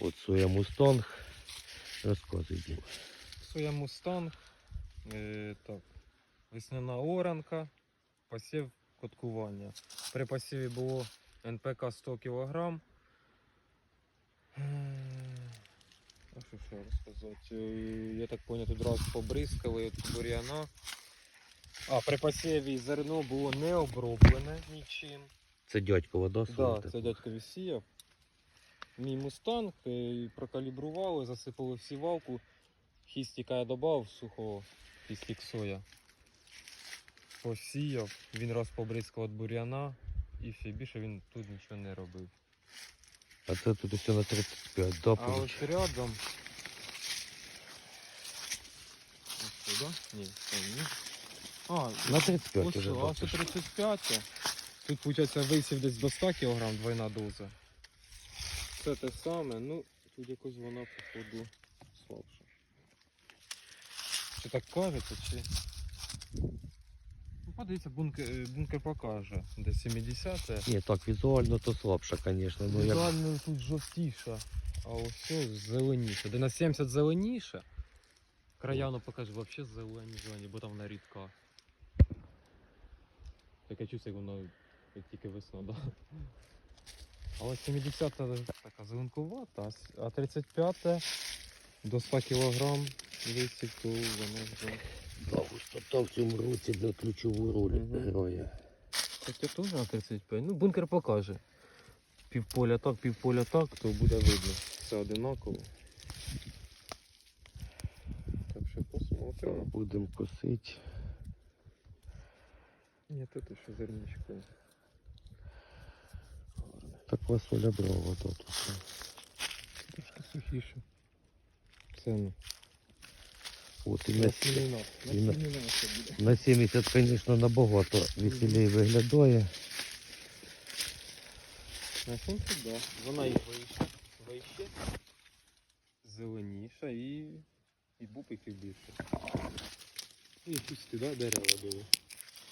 От соя мустанг. Розказуй, Дім. Соя мустанг. Е, так. Весняна оранка. Посів коткування. При посіві було НПК 100 кг. А що ще розказати? Е, Я так тут раз побризкали от бур'яна. А, при посіві зерно було не оброблене нічим. Це дядько вода Так, да, це дядько сіяв. Мій мустанг е, прокалібрували, засипали в сівалку. Хістіка я додав сухого, хістік соя. Посіяв, він раз побризкав від бур'яна і все, більше він тут нічого не робив. А це тут все на 35, да, А ось рядом. Ось сюди? Ні, ні. А, На 35 ось, уже а це 35. Тут, виходить, висів десь до 100 кг двойна доза все те саме, ну тут якось вона походу слабша. Чи так кажеться, чи... Ну, подивіться, бункер, е, бункер покаже. Де 70-е. Ні, так, візуально то слабша, звісно. Ну, як... Тут жовтіша, а ось зеленіше. Де на 70 зеленіше. Краяну покаже взагалі зелені зелені, бо там вона рідка. Таке чувство, як воно як тільки весна, да? Але 70-та Казанкувата, а 35 до 100 кг висівку воно вже. Да, Густота в цьому році для ключову роль Мгм. грає. Хоча тобто теж на 35. Ну, бункер покаже. Півполя так, півполя так, то буде видно. Все одинаково. Так що посмотримо. Будемо косити. Ні, тут ще зерничко. Так фасоля брава да, тут. Трошки сухіше. Це ну. От і На і на- на 70, звісно, набагато веселіше виглядає. На 70, да. Вона і вище. Вище. Зеленіша і. І бупиків більше. І пусти, да, дерева були.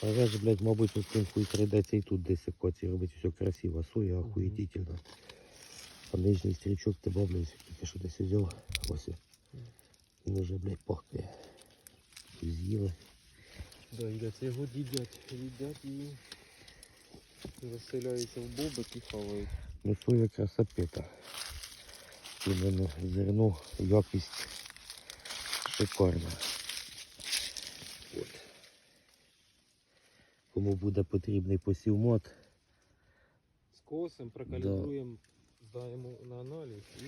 Але ж, блядь, мабуть, тут цим хуй прийдеться і тут десь коці робити все красиво. Соя охуєтительно. А нижній стрічок ти блядь, тільки що десь взяв. Ось. Він уже, блядь, пахне. З'їли. Да, їдять, його їдять, їдять і заселяються в бобик і хавають. Ну, соя красопета. Іменно зерно, якість шикарна. Кому буде потрібний посівмат, Скосимо, прокалібруємо, здаємо на аналіз і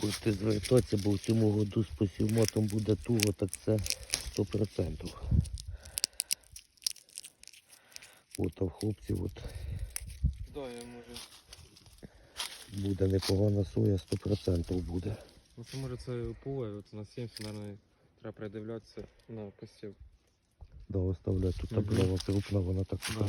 будете звертатися, бо в цьому году з посівматом буде туго, так це 100%. От а в хлопців от да, я може. буде непогана соя, 100% буде. Ну це може це поле, от на 70, мабуть, треба придивлятися на посів. Да, оставляю тут Мгм. таблова крупна, вона так Да.